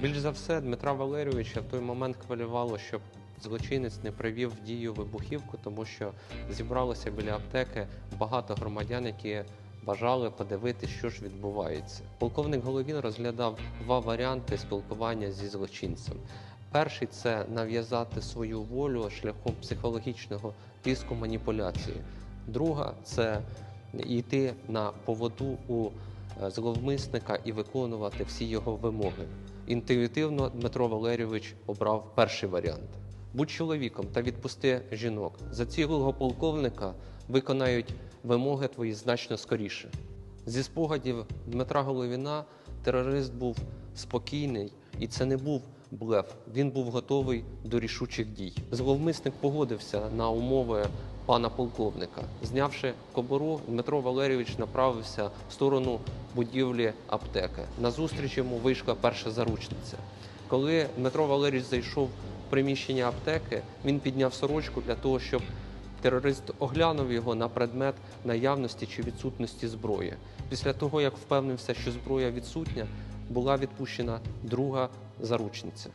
Більш за все, Дмитра Валерійовича в той момент хвилювало, щоб злочинець не привів в дію вибухівку, тому що зібралося біля аптеки багато громадян, які бажали подивитися, що ж відбувається. Полковник Головін розглядав два варіанти спілкування зі злочинцем. Перший це нав'язати свою волю шляхом психологічного тиску маніпуляції. Друга це йти на поводу у зловмисника і виконувати всі його вимоги. Інтуїтивно Дмитро Валерійович обрав перший варіант. Будь чоловіком та відпусти жінок. За цілого полковника виконають вимоги твої значно скоріше. Зі спогадів Дмитра Головіна терорист був спокійний, і це не був блеф. Він був готовий до рішучих дій. Зловмисник погодився на умови пана полковника. Знявши кобуру, Дмитро Валерійович направився в сторону будівлі аптеки. На зустріч йому вийшла перша заручниця. Коли Дмитро Валерійович зайшов в приміщення аптеки, він підняв сорочку для того, щоб Терорист оглянув його на предмет наявності чи відсутності зброї. Після того, як впевнився, що зброя відсутня, була відпущена друга заручниця.